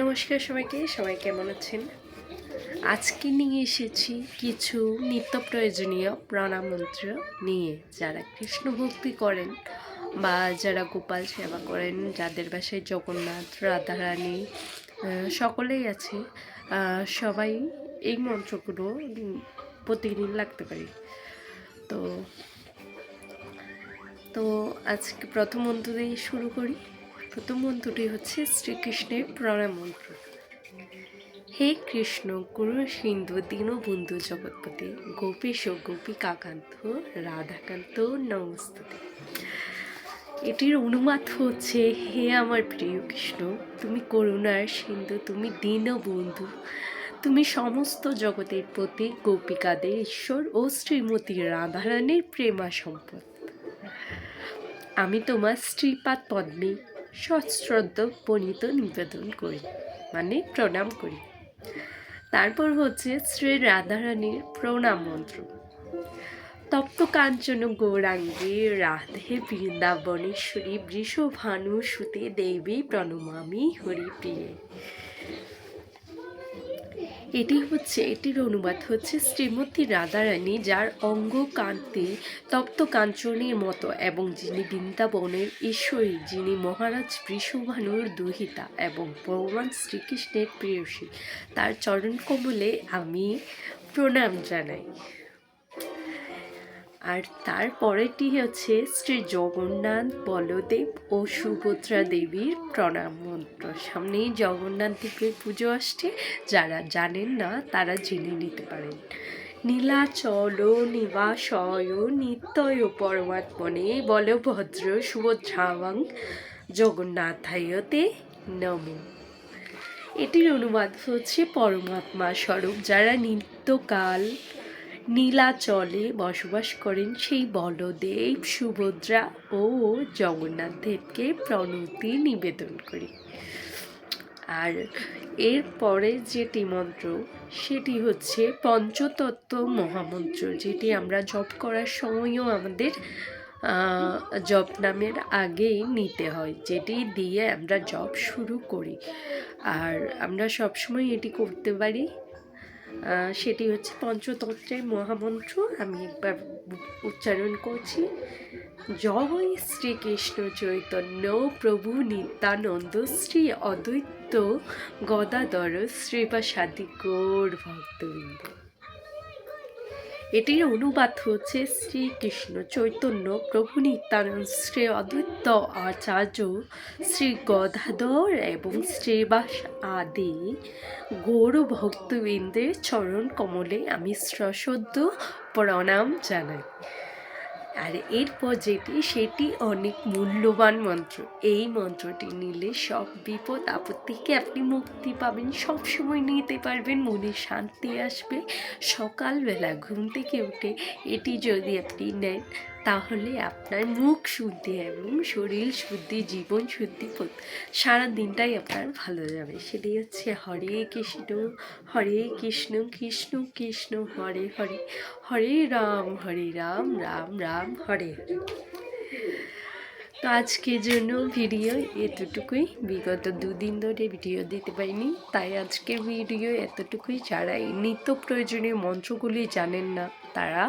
নমস্কার সবাইকে, সবাই কেমন আছেন? আজকে নিয়ে এসেছি কিছু নিত্য প্রয়োজনীয় প্রণাম মন্ত্র নিয়ে। যারা কৃষ্ণ ভক্তি করেন বা যারা গোপাল সেবা করেন, যাদের বাসায় জগন্নাথ, রাধারানী সকলেই আছে সবাই এই মন্ত্রগুলো প্রতিদিন লাগতে পারে। তো তো আজকে প্রথম মন্ত্র দিয়ে শুরু করি। প্রথম মন্ত্রটি হচ্ছে শ্রীকৃষ্ণের প্রণাম মন্ত্র। হে কৃষ্ণ, গুরু সিন্ধু, দীনবন্ধু জগৎপতি, গোপীশ গোপিকাকান্ত, রাধাকান্ত, নমস্তুতে। এটির অনুমাত হচ্ছে, হে আমার প্রিয় কৃষ্ণ, তুমি করুণার সিন্ধু, তুমি দীনবন্ধু, তুমি সমস্ত জগতের প্রতি গোপিকাদের ঈশ্বর ও শ্রীমতী রাধারানীর প্রেমা সম্পদ। আমি তোমার শ্রীপাদ পদ্মে সশ্রদ্ধ প্রণীত নিবেদন করি মানে প্রণাম করি। তারপর হচ্ছে শ্রী রাধারানীর প্রণাম মন্ত্র। তপ্ত কাঞ্চন গৌরাঙ্গে রাধে বৃন্দাবনেশ্বরী বৃষভানু সুতে দেবী প্রণমামি হরিপ্রিয়ে। এটি হচ্ছে, এটির অনুবাদ হচ্ছে শ্রীমতী রাধারানী, যার অঙ্গ কান্তি তপ্ত কাঞ্চনের মতো এবং যিনি বৃন্দাবনের ঈশ্বরী, যিনি মহারাজ বৃষভানুর দুহিতা এবং ভগবান শ্রীকৃষ্ণের প্রিয়সী। তার চরণ কমলে আমি প্রণাম জানাই। আর তারপরেটি হচ্ছে শ্রী জগন্নাথ বলদেব ও সুভদ্রা দেবীর প্রণাম মন্ত্র। সামনেই জগন্নাথ দেবের পুজো আসছে। যারা জানেন না, তারা জেনে নিতে পারেন। নীলাচল নিবাসয় নিত্যয় পরমাত্মনে বলভদ্র সুভদ্রাবাং জগন্নাথায়তে নম। এটির অনুবাদ হচ্ছে পরমাত্মা স্বরূপ, যারা নিত্যকাল নীলাচলে বসবাস করেন সেই বলদেব সুভদ্রা ও জগন্নাথ দেবকে প্রণতি নিবেদন করি। আর এরপরে যেটি মন্ত্র, সেটি হচ্ছে পঞ্চতত্ত্ব মহামন্ত্র, যেটি আমরা জপ করার সময়ও আমাদের জপ নামের আগেই নিতে হয়, যেটি দিয়ে আমরা জপ শুরু করি। আর আমরা সবসময় এটি করতে পারি। সেটি হচ্ছে পঞ্চতন্ত্রের মহামন্ত্র। আমি একবার উচ্চারণ করছি। জয় শ্রীকৃষ্ণ চৈতন্য প্রভু নিত্যানন্দ শ্রী অদ্বৈত গদাধর শ্রীবাসাদি গৌর ভক্তবৃন্দ। এটির অনুবাদ হচ্ছে শ্রীকৃষ্ণ চৈতন্য প্রভু নিত্যানন্দ, শ্রী অদ্বৈত আচার্য, শ্রী গদাধর এবং শ্রীবাস আদি গৌর ভক্তবৃন্দের চরণ কমলে আমি সশ্রদ্ধ প্রণাম জানাই। আর এরপর যেটি, সেটি অনেক মূল্যবান মন্ত্র। এই মন্ত্রটি নিলে সব বিপদ, আপদ থেকে আপনি মুক্তি পাবেন। সব সময় নিতে পারবেন, মনে শান্তি আসবে। সকালবেলা ঘুম থেকে উঠে এটি যদি আপনি নেন তাহলে আপনার মুখ শুদ্ধি এবং শরীর শুদ্ধি, জীবন শুদ্ধি সারা দিনটাই আপনার ভালো যাবে। সেটি হচ্ছে হরে কৃষ্ণ হরে কৃষ্ণ কৃষ্ণ কৃষ্ণ, হরে হরে হরে রাম হরে রাম রাম রাম, হরে হরে। তো আজকের জন্য ভিডিও এতটুকুই। বিগত দুদিন ধরে ভিডিও দিতে পারিনি, তাই আজকের ভিডিও এতটুকুই। যারা এই নিত্য প্রয়োজনীয় মন্ত্রগুলি জানেন না, তারা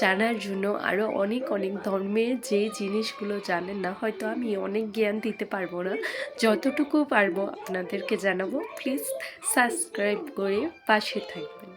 জানার জন্য আরও অনেক অনেক ধর্মের যে জিনিসগুলো জানেন না, হয়তো আমি অনেক জ্ঞান দিতে পারব না। যতটুকু পারব আপনাদেরকে জানাব প্লিজ সাবস্ক্রাইব করে পাশে থাকবেন।